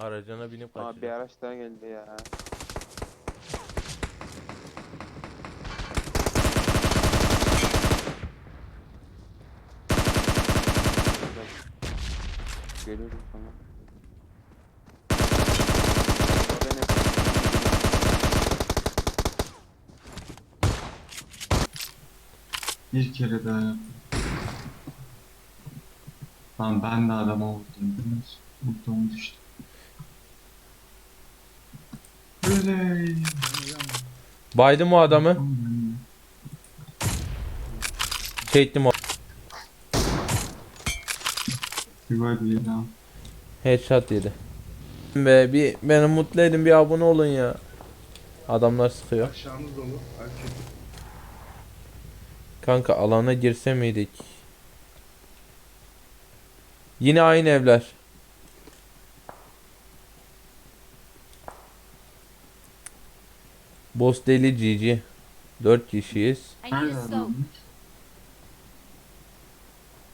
Aracına binip Abi bir araç daha geldi ya. Geliyorum sana. Bir kere daha yaptım. Lan ben de vurdum. Biraz Vurdum düştü. Böyle. Baydım o adamı. Çektim o. Var bir daha. Headshot yedi. Be bir beni mutlu edin bir abone olun ya. Adamlar sıkıyor. Aşağınız dolu. Erkek. Kanka alana girse miydik? Yine aynı evler. Boss deli GG. 4 kişiyiz.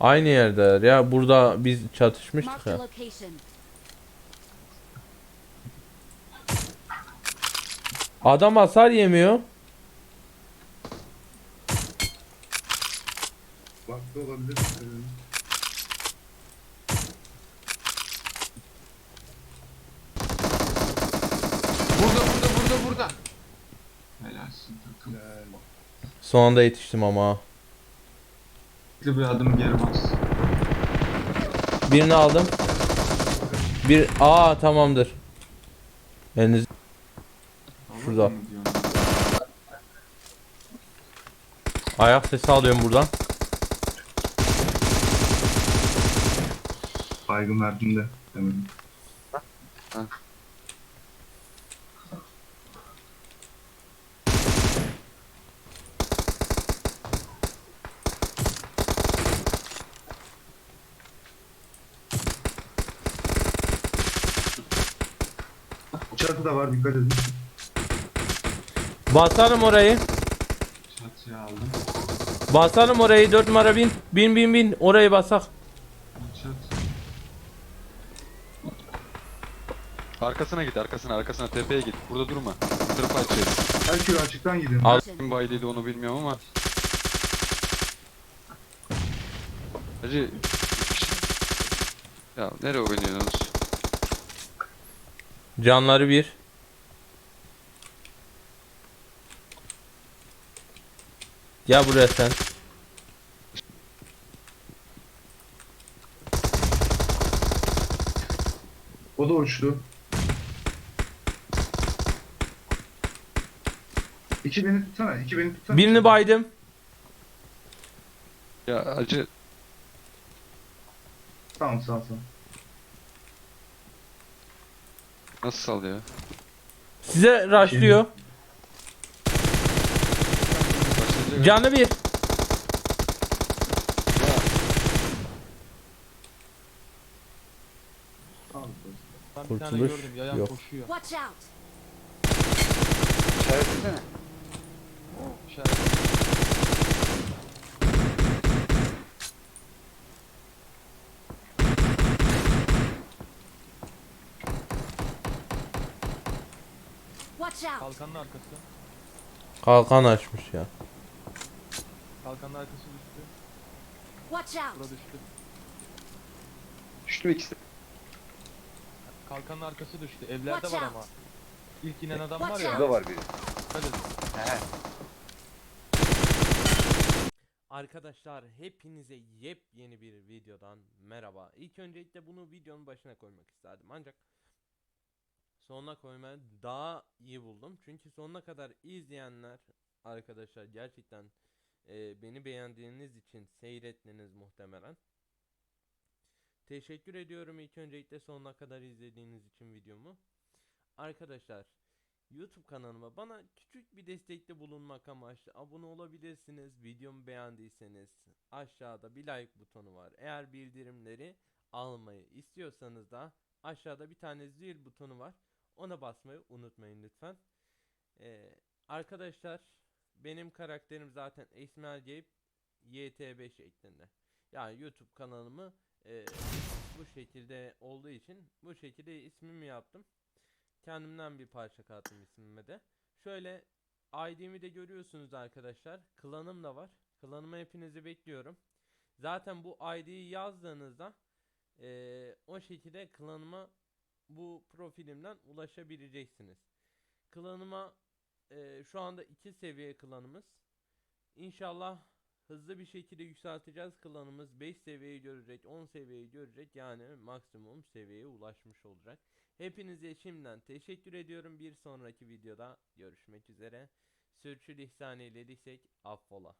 Aynı yerdeler ya. Burada biz çatışmıştık ya. Adam hasar yemiyor. Vakti olabilir. Ee, Burada burada burada burada. Helalsin takım. Helal. Son anda yetiştim ama. Bir adım geri bas. Birini aldım. Bir aa tamamdır. Eliniz Şurada. Ayak sesi alıyorum buradan. Baygın verdim de. Demedim. Çatı da var dikkat edin. Basarım orayı. Çatıya aldım. Basarım orayı 4 numara bin. Bin bin bin. Orayı basak. Çat. Arkasına git arkasına arkasına tepeye git. Burada durma. Tırpa açıyor. Herkül açıktan gidin. Al. Kim baydıydı onu bilmiyorum ama. Hacı. Ya nereye oynuyorsunuz? Canları bir. Gel buraya sen. O da uçtu. İki beni tutsana. iki beni tutsana. Birini baydım. Ya hacı Tamam sağ sağ. Nasıl sal ya? Size rushlıyor. Canı bir. Ben bir tane Kurtuluş gördüm yayan yok. koşuyor. Watch out. İşaretlesene. Kalkanın arkası. Kalkan açmış ya. Kalkanın arkası düştü. Watch out. Bura düştü. Düştü mü ikisi? Kalkanın arkası düştü. Evlerde Watch var out. ama. İlk inen adam var Watch ya. out. Burada var biri. Dikkat edin. Arkadaşlar hepinize yepyeni bir videodan merhaba. İlk öncelikle bunu videonun başına koymak isterdim ancak sonuna koymayı daha iyi buldum. Çünkü sonuna kadar izleyenler arkadaşlar gerçekten e, beni beğendiğiniz için seyrettiniz muhtemelen. Teşekkür ediyorum ilk öncelikle sonuna kadar izlediğiniz için videomu. Arkadaşlar YouTube kanalıma bana küçük bir destekte bulunmak amaçlı abone olabilirsiniz. Videomu beğendiyseniz aşağıda bir like butonu var. Eğer bildirimleri almayı istiyorsanız da aşağıda bir tane zil butonu var. Ona basmayı unutmayın lütfen. Ee, arkadaşlar benim karakterim zaten İsmail Geyip YT5 şeklinde. Yani YouTube kanalımı Ee, bu şekilde olduğu için bu şekilde ismimi yaptım. Kendimden bir parça kattım ismime de. Şöyle ID'mi de görüyorsunuz arkadaşlar. Klanım da var. Klanıma hepinizi bekliyorum. Zaten bu ID'yi yazdığınızda eee, o şekilde klanıma bu profilimden ulaşabileceksiniz. Klanıma eee, şu anda iki seviye klanımız. İnşallah hızlı bir şekilde yükselteceğiz klanımız 5 seviyeyi görecek 10 seviyeyi görecek yani maksimum seviyeye ulaşmış olacak. Hepinize şimdiden teşekkür ediyorum bir sonraki videoda görüşmek üzere. Sürçülisan eylediysek affola.